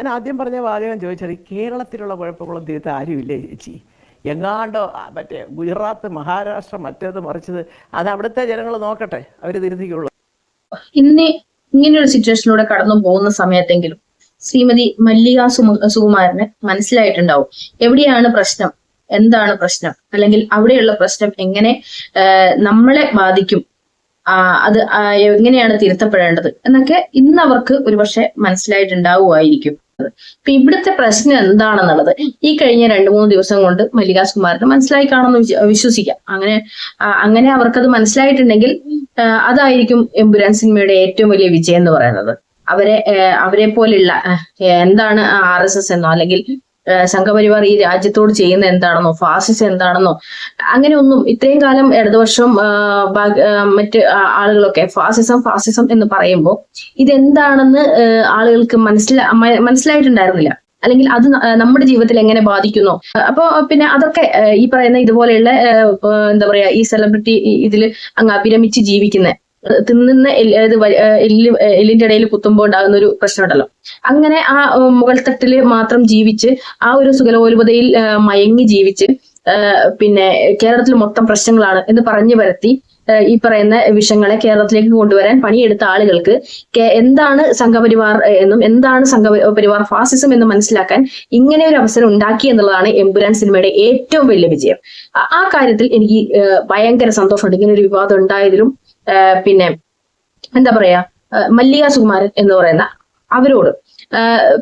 ഞാൻ ആദ്യം പറഞ്ഞ വാചകം ചോദിച്ചത് കേരളത്തിലുള്ള കുഴപ്പങ്ങളും തീർത്ത് ആരുമില്ലേ ചേച്ചി. എങ്ങാണ്ടോ മറ്റേ ഗുജറാത്ത് മഹാരാഷ്ട്ര മറ്റേത് മറിച്ചത് അത് അവിടുത്തെ ജനങ്ങൾ നോക്കട്ടെ അവർ തിരുത്തിക്കുള്ളൂ. ഇന്ന് ഇങ്ങനെയൊരു സിറ്റുവേഷനിലൂടെ കടന്നു പോകുന്ന സമയത്തെങ്കിലും ശ്രീമതി മല്ലിക സുകുമാരന് മനസ്സിലായിട്ടുണ്ടാവും. എവിടെയാണ് പ്രശ്നം? എന്താണ് പ്രശ്നം? അല്ലെങ്കിൽ അവിടെയുള്ള പ്രശ്നം എങ്ങനെ നമ്മളെ ബാധിക്കും? അത് എങ്ങനെയാണ് തിരുത്തപ്പെടേണ്ടത്? എന്നൊക്കെ ഇന്ന് അവർക്ക് ഒരുപക്ഷെ മനസ്സിലായിട്ടുണ്ടാവുമായിരിക്കും. ഇപ്പൊ ഇവിടുത്തെ പ്രശ്നം എന്താണെന്നുള്ളത് ഈ കഴിഞ്ഞ രണ്ടു മൂന്ന് ദിവസം കൊണ്ട് മല്ലികാസ് കുമാറിന് മനസ്സിലായി കാണുമെന്ന് വിശ്വസിക്കാം. അങ്ങനെ അങ്ങനെ അവർക്കത് മനസ്സിലായിട്ടുണ്ടെങ്കിൽ അതായിരിക്കും എമ്പുരാൻ സിനിമയുടെ ഏറ്റവും വലിയ വിജയം എന്ന് പറയുന്നത്. അവരെ അവരെ പോലെയുള്ള എന്താണ് ആർ എസ് എസ് എന്നോ അല്ലെങ്കിൽ സംഘപരിവാർ ഈ രാജ്യത്തോട് ചെയ്യുന്ന എന്താണെന്നോ ഫാസിസം എന്താണെന്നോ അങ്ങനെ ഒന്നും ഇത്രയും കാലം ഇടതുപക്ഷം മറ്റ് ആളുകളൊക്കെ ഫാസിസം ഫാസിസം എന്ന് പറയുമ്പോൾ ഇതെന്താണെന്ന് ആളുകൾക്ക് മനസ്സിലാ മനസ്സിലായിട്ടുണ്ടായിരുന്നില്ല. അല്ലെങ്കിൽ അത് നമ്മുടെ ജീവിതത്തിൽ എങ്ങനെ ബാധിക്കുന്നു. അപ്പോ പിന്നെ അതൊക്കെ ഈ പറയുന്ന ഇതുപോലെയുള്ള എന്താ പറയാ ഈ സെലിബ്രിറ്റി ഇതിൽ അങ്ങ് അഭിരമിച്ച് ജീവിക്കുന്ന. തിന്നുന്ന എല്ല് എല്ല് എല്ലിന്റെ ഇടയിൽ കുത്തുമ്പോൾ ഉണ്ടാകുന്ന ഒരു പ്രശ്നമുണ്ടല്ലോ. അങ്ങനെ ആ മുകൾ തട്ടിൽ മാത്രം ജീവിച്ച് ആ ഒരു സുഖലോലുപതയിൽ മയങ്ങി ജീവിച്ച് പിന്നെ കേരളത്തിൽ മൊത്തം പ്രശ്നങ്ങളാണ് എന്ന് പറഞ്ഞു വരുത്തി ഈ പറയുന്ന വിഷയങ്ങളെ കേരളത്തിലേക്ക് കൊണ്ടുവരാൻ പണിയെടുത്ത ആളുകൾക്ക് എന്താണ് സംഘപരിവാർ എന്നും എന്താണ് സംഘപരിവാർ ഫാസിസം എന്നും മനസ്സിലാക്കാൻ ഇങ്ങനെ ഒരു അവസരം ഉണ്ടാക്കി എന്നുള്ളതാണ് എമ്പുരാൻ സിനിമയുടെ ഏറ്റവും വലിയ വിജയം. ആ- കാര്യത്തിൽ എനിക്ക് ഭയങ്കര സന്തോഷമുണ്ട്. ഇങ്ങനെ ഒരു വിവാദം ഉണ്ടായതിലും പിന്നെ എന്താ പറയാ മല്ലിക സുകുമാരൻ എന്ന് പറയുന്ന അവരോട്.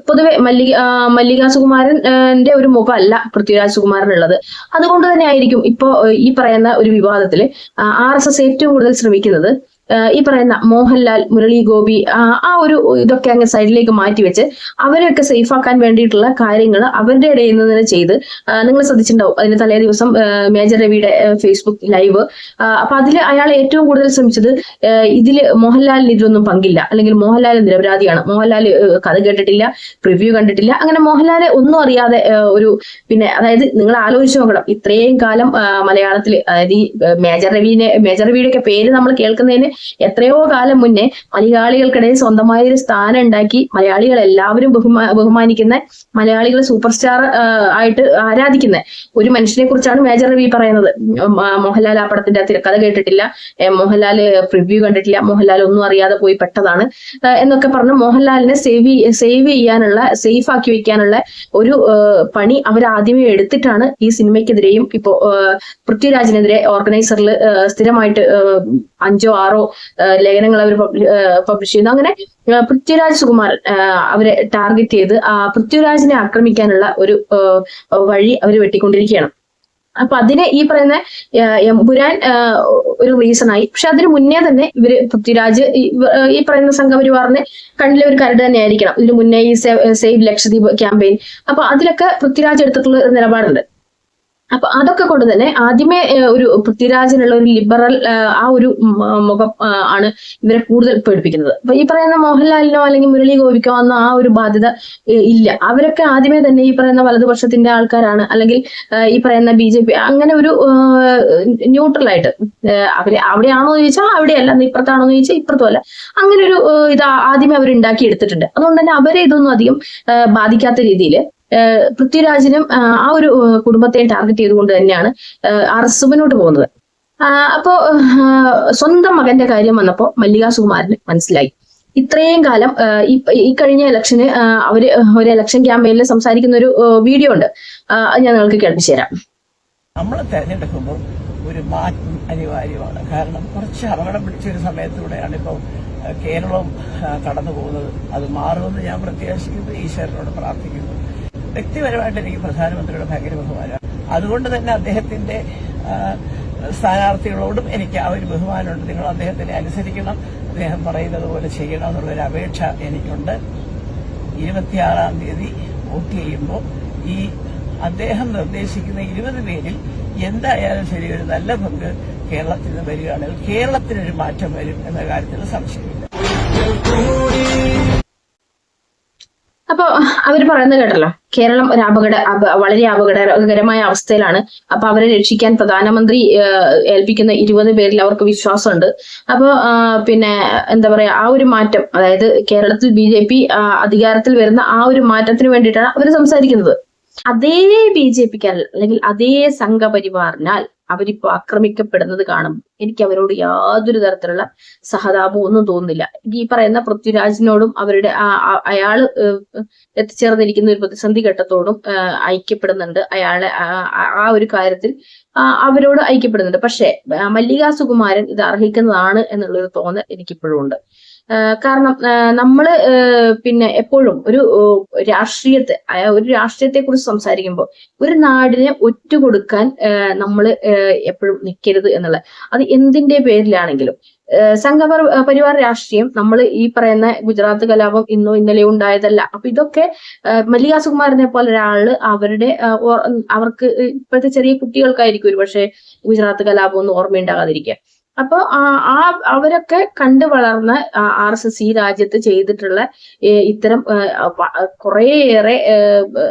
പൊതുവെ മല്ലിക മല്ലിക സുകുമാരന്റെ ഒരു മുഖമല്ല പൃഥ്വിരാജ് സുകുമാരൻ ഉള്ളത് അതുകൊണ്ട് തന്നെ ആയിരിക്കും ഇപ്പോ ഈ പറയുന്ന ഒരു വിവാദത്തിൽ ആർ എസ് എസ് ഏറ്റവും കൂടുതൽ ശ്രമിക്കുന്നത് ഈ പറയുന്ന മോഹൻലാൽ മുരളി ഗോപി ആ ഒരു ഇതൊക്കെ അങ്ങ് സൈഡിലേക്ക് മാറ്റി വെച്ച് അവരെയൊക്കെ സേഫ് ആക്കാൻ വേണ്ടിയിട്ടുള്ള കാര്യങ്ങൾ അവരുടെ ഇടയിൽ നിന്ന് തന്നെ ചെയ്ത് നിങ്ങൾ ശ്രദ്ധിച്ചിട്ടുണ്ടാവും. അതിന്റെ തലേ ദിവസം മേജർ രവിയുടെ ഫേസ്ബുക്ക് ലൈവ് അപ്പൊ അതിൽ അയാൾ ഏറ്റവും കൂടുതൽ ശ്രമിച്ചത് ഇതിൽ മോഹൻലാലിന് ഇതിലൊന്നും പങ്കില്ല. അല്ലെങ്കിൽ മോഹൻലാൽ നിരപരാധിയാണ്. മോഹൻലാൽ കഥ കേട്ടിട്ടില്ല പ്രിവ്യൂ കണ്ടിട്ടില്ല. അങ്ങനെ മോഹൻലാലെ ഒന്നും അറിയാതെ ഒരു പിന്നെ അതായത് നിങ്ങൾ ആലോചിച്ച് നോക്കണം. ഇത്രയും കാലം മലയാളത്തിൽ അതായത് ഈ മേജർ രവിനെ മേജർ രവിയുടെ ഒക്കെ പേര് നമ്മൾ കേൾക്കുന്നതിന് എത്രയോ കാലം മുന്നേ മലയാളികൾക്കിടയിൽ സ്വന്തമായ ഒരു സ്ഥാനം ഉണ്ടാക്കി മലയാളികൾ എല്ലാവരും ബഹുമാ ബഹുമാനിക്കുന്ന മലയാളികൾ സൂപ്പർ സ്റ്റാർ ആയിട്ട് ആരാധിക്കുന്ന ഒരു മനുഷ്യനെ കുറിച്ചാണ് മേജർ രവി പറയുന്നത്. മോഹൻലാൽ ആ പടത്തിന്റെ തിരക്കഥ കേട്ടിട്ടില്ല. മോഹൻലാൽ പ്രിവ്യൂ കണ്ടിട്ടില്ല. മോഹൻലാൽ ഒന്നും അറിയാതെ പോയി പെട്ടതാണ്. എന്നൊക്കെ പറഞ്ഞ് മോഹൻലാലിനെ സേവ് സേവ് ചെയ്യാനുള്ള സേഫ് ആക്കി വെക്കാനുള്ള ഒരു പണി അവർ ആദ്യമേ എടുത്തിട്ടാണ് ഈ സിനിമയ്ക്കെതിരെയും ഇപ്പോ പൃഥ്വിരാജിനെതിരെ ഓർഗനൈസറിൽ സ്ഥിരമായിട്ട് അഞ്ചോ ആറോ ലേഖനങ്ങൾ അവർ പബ്ലിഷ് ചെയ്യുന്നു. അങ്ങനെ പൃഥ്വിരാജ് സുകുമാരൻ അവരെ ടാർഗറ്റ് ചെയ്ത് ആ പൃഥ്വിരാജിനെ ആക്രമിക്കാനുള്ള ഒരു വഴി അവർ വെട്ടിക്കൊണ്ടിരിക്കുകയാണ്. അപ്പൊ അതിനെ ഈ പറയുന്ന എംപുരാൻ ഒരു റീസൺ ആയി. പക്ഷെ അതിന് മുന്നേ തന്നെ ഇവർ പൃഥ്വിരാജ് ഈ പറയുന്ന സംഘപരിവാറിന് കണ്ണിലെ ഒരു കരട് തന്നെ ആയിരിക്കണം ഇതിന് മുന്നേ ഈ സേവ് ലക്ഷദ്വീപ് ക്യാമ്പയിൻ അപ്പൊ അതിലൊക്കെ പൃഥ്വിരാജ് എടുത്തിട്ടുള്ള നിലപാടുണ്ട്. അപ്പൊ അതൊക്കെ കൊണ്ട് തന്നെ ആദ്യമേ ഒരു പൃഥ്വിരാജിനുള്ള ഒരു ലിബറൽ ആ ഒരു മുഖം ആണ് ഇവരെ കൂടുതൽ പേടിപ്പിക്കുന്നത്. അപ്പൊ ഈ പറയുന്ന മോഹൻലാലിനോ അല്ലെങ്കിൽ മുരളി ഗോപിക്കോ എന്നോ ആ ഒരു ബാധ്യത ഇല്ല. അവരൊക്കെ ആദ്യമേ തന്നെ ഈ പറയുന്ന വലതുപക്ഷത്തിന്റെ ആൾക്കാരാണ്. അല്ലെങ്കിൽ ഈ പറയുന്ന ബി ജെ പി അങ്ങനെ ഒരു ന്യൂട്രൽ ആയിട്ട് അവർ അവിടെയാണോ എന്ന് ചോദിച്ചാൽ അവിടെയല്ല ഇപ്പുറത്താണോ എന്ന് ചോദിച്ചാൽ ഇപ്പുറത്തും അല്ല അങ്ങനെ ഒരു ഇത് ആദ്യമേ അവർ ഉണ്ടാക്കി എടുത്തിട്ടുണ്ട് അതുകൊണ്ട് തന്നെ അവരെ ഇതൊന്നും അധികം ബാധിക്കാത്ത രീതിയിൽ പൃഥ്വിരാജിനും ആ, ഒരു കുടുംബത്തെ ടാർഗറ്റ് ചെയ്തുകൊണ്ട് തന്നെയാണ് ആർ പോകുന്നത്. അപ്പോ സ്വന്തം മകന്റെ കാര്യം വന്നപ്പോ മല്ലിക സുകുമാരന് മനസ്സിലായി. ഇത്രയും കാലം ഈ കഴിഞ്ഞ ഇലക്ഷന് അവർ ഒരു ഇലക്ഷൻ ക്യാമ്പയിനിൽ സംസാരിക്കുന്ന ഒരു വീഡിയോ ഉണ്ട്. അത് ഞാൻ നിങ്ങൾക്ക് കേൾപ്പിച്ചു തരാം. നമ്മൾ തെരഞ്ഞെടുക്കുമ്പോൾ ഒരു മാറ്റം അനിവാര്യമാണ്. കാരണം കുറച്ച് അപകടം പിടിച്ചൊരു സമയത്തൂടെയാണ് ഇപ്പോൾ കേരളം കടന്നു പോകുന്നത് അത് മാറുമെന്ന് ഞാൻ പ്രത്യാശിക്കുന്നു ഈശ്വരനോട് പ്രാർത്ഥിക്കുന്നു. വ്യക്തിപരമായിട്ട് എനിക്ക് പ്രധാനമന്ത്രിയുടെ ഭയങ്കര ബഹുമാനമാണ്. അതുകൊണ്ട് തന്നെ അദ്ദേഹത്തിന്റെ സ്ഥാനാർത്ഥികളോടും എനിക്ക് ആ ഒരു ബഹുമാനമുണ്ട്. നിങ്ങൾ അദ്ദേഹത്തിനെ അനുസരിക്കണം. അദ്ദേഹം പറയുന്നത് പോലെ ചെയ്യണം എന്നുള്ളൊരു അപേക്ഷ എനിക്കുണ്ട്. ഇരുപത്തിയാറാം തീയതി വോട്ട് ചെയ്യുമ്പോൾ ഈ അദ്ദേഹം നിർദ്ദേശിക്കുന്ന ഇരുപത് പേരിൽ എന്തായാലും ശരി ഒരു നല്ല പങ്ക് കേരളത്തിൽ നിന്ന് വരികയാണെങ്കിൽ കേരളത്തിനൊരു മാറ്റം വരും എന്ന കാര്യത്തിൽ സംശയമില്ല. അപ്പോ അവർ പറയുന്നത് കേട്ടല്ലോ. കേരളം ഒരു അപകട വളരെ അപകടകരമായ അവസ്ഥയിലാണ്. അപ്പൊ അവരെ രക്ഷിക്കാൻ പ്രധാനമന്ത്രി ഏൽപ്പിക്കുന്ന ഇരുപത് പേരിൽ അവർക്ക് വിശ്വാസമുണ്ട്. അപ്പൊ പിന്നെ എന്താ പറയാ ആ ഒരു മാറ്റം അതായത് കേരളത്തിൽ ബി ജെ പി അധികാരത്തിൽ വരുന്ന ആ ഒരു മാറ്റത്തിന് വേണ്ടിയിട്ടാണ് അവർ സംസാരിക്കുന്നത്. അതേ ബി ജെ പിക്കാരിൽ അല്ലെങ്കിൽ അതേ സംഘപരിവാറിനാൽ അവരിപ്പോ ആക്രമിക്കപ്പെടുന്നത് കാണുമ്പോൾ എനിക്ക് അവരോട് യാതൊരു തരത്തിലുള്ള സഹതാപവും ഒന്നും തോന്നുന്നില്ല. ഈ പറയുന്ന പൃഥ്വിരാജിനോടും അവരുടെ അയാൾ എത്തിച്ചേർന്നിരിക്കുന്ന ഒരു പ്രതിസന്ധി ഘട്ടത്തോടും ഐക്യപ്പെടുന്നുണ്ട്. അയാളെ ആ- ഒരു കാര്യത്തിൽ അവരോട് ഐക്യപ്പെടുന്നുണ്ട്. പക്ഷേ മല്ലികാ സുകുമാരൻ ഇത് അർഹിക്കുന്നതാണ് എന്നുള്ളൊരു തോന്നൽ എനിക്കിപ്പോഴും ഉണ്ട്. കാരണം നമ്മൾ പിന്നെ എപ്പോഴും ഒരു രാഷ്ട്രീയത്തെ ഒരു രാഷ്ട്രീയത്തെ കുറിച്ച് സംസാരിക്കുമ്പോൾ ഒരു നാടിനെ ഒറ്റുകൊടുക്കാൻ കൊടുക്കാൻ നമ്മൾ എപ്പോഴും നിൽക്കരുത് എന്നുള്ളത്. അത് എന്തിന്റെ പേരിലാണെങ്കിലും ഏഹ്, സംഘപർ പരിവാർ രാഷ്ട്രീയം നമ്മൾ ഈ പറയുന്ന ഗുജറാത്ത് കലാപം ഇന്നോ ഇന്നലെ ഉണ്ടായതല്ല. അപ്പൊ ഇതൊക്കെ മല്ലിക സുകുമാരനെ പോലെ ഒരാൾ അവരുടെ അവർക്ക് ഇപ്പോഴത്തെ ചെറിയ കുട്ടികൾക്കായിരിക്കും ഒരു പക്ഷേ ഗുജറാത്ത് കലാപം ഒന്നും ഓർമ്മയുണ്ടാകാതിരിക്കുക അപ്പൊ ആ അവരൊക്കെ കണ്ടു വളർന്ന ആർ എസ് എസ് ഈ രാജ്യത്ത് ചെയ്തിട്ടുള്ള ഇത്തരം കുറേയേറെ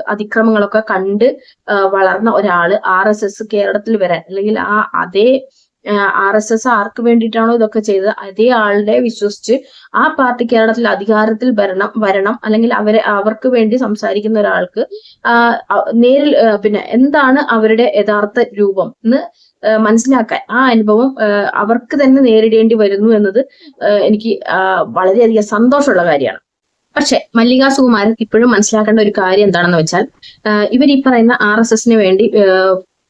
അതിക്രമങ്ങളൊക്കെ കണ്ട് വളർന്ന ഒരാൾ ആർ എസ് എസ് കേരളത്തിൽ വരാൻ അല്ലെങ്കിൽ ആ അതേ ആർ എസ് എസ് ആർക്ക് വേണ്ടിയിട്ടാണോ ഇതൊക്കെ ചെയ്തത്? അതേ ആളുടെ വിശ്വസിച്ച് ആ പാർട്ടി കേരളത്തിൽ അധികാരത്തിൽ വരണം വരണം. അല്ലെങ്കിൽ അവരെ അവർക്ക് വേണ്ടി സംസാരിക്കുന്ന ഒരാൾക്ക് നേരിൽ പിന്നെ എന്താണ് അവരുടെ യഥാർത്ഥ രൂപം എന്ന് മനസ്സിലാക്കാൻ ആ അനുഭവം അവർക്ക് തന്നെ നേരിടേണ്ടി വരുന്നു എന്നത് എനിക്ക് വളരെയധികം സന്തോഷമുള്ള കാര്യമാണ്. പക്ഷെ മല്ലിക സുകുമാരൻ ഇപ്പോഴും മനസ്സിലാക്കേണ്ട ഒരു കാര്യം എന്താണെന്ന് വെച്ചാൽ ഇവർ ഈ പറയുന്ന ആർ എസ് എസിന് വേണ്ടി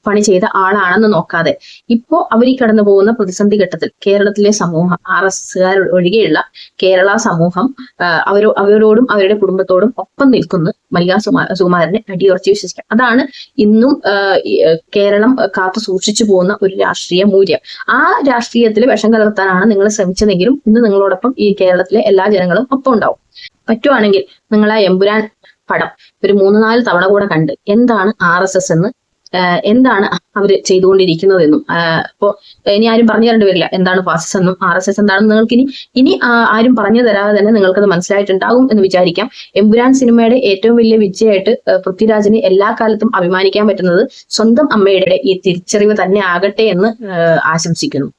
പണി ചെയ്ത ആളാണെന്ന് നോക്കാതെ ഇപ്പോ അവർ കടന്നു പോകുന്ന പ്രതിസന്ധി ഘട്ടത്തിൽ കേരളത്തിലെ സമൂഹം ആർ എസ് എസ്സുകാർ ഒഴികെയുള്ള കേരള സമൂഹം അവരോ അവരോടും അവരുടെ കുടുംബത്തോടും ഒപ്പം നിൽക്കുന്നു. മല്ലിക സുമാ- സുകുമാരനെ അടിയുറച്ച് വിശ്വസിക്കാം. അതാണ് ഇന്നും കേരളം കാത്തു സൂക്ഷിച്ചു പോകുന്ന ഒരു രാഷ്ട്രീയ മൂല്യം. ആ രാഷ്ട്രീയത്തിൽ വിഷം കലർത്താനാണ് നിങ്ങൾ ശ്രമിച്ചതെങ്കിലും ഇന്ന് നിങ്ങളോടൊപ്പം ഈ കേരളത്തിലെ എല്ലാ ജനങ്ങളും ഒപ്പം ഉണ്ടാവും. പറ്റുവാണെങ്കിൽ നിങ്ങൾ ആ എമ്പുരാൻ പടം ഒരു മൂന്ന് നാല് തവണ കൂടെ കണ്ട് എന്താണ് ആർ എസ് എസ് എന്ന് എന്താണ് അവർ ചെയ്തുകൊണ്ടിരിക്കുന്നതെന്നും? ഇപ്പോ ഇനി ആരും പറഞ്ഞു തരേണ്ടി വരില്ല. എന്താണ് ഫാസിസം എന്നും ആർ എസ് എസ് എന്താണെന്ന് നിങ്ങൾക്ക് ഇനി ഇനി ആരും പറഞ്ഞു തരാതെ തന്നെ നിങ്ങൾക്കത് മനസ്സിലായിട്ടുണ്ടാകും എന്ന് വിചാരിക്കാം. എമ്പുരാൻ സിനിമയുടെ ഏറ്റവും വലിയ വിജയമായിട്ട് പൃഥ്വിരാജിന് എല്ലാ കാലത്തും അഭിമാനിക്കാൻ പറ്റുന്നത് സ്വന്തം അമ്മയുടെ ഈ തിരിച്ചറിവ് തന്നെ ആകട്ടെ എന്ന് ആശംസിക്കുന്നു.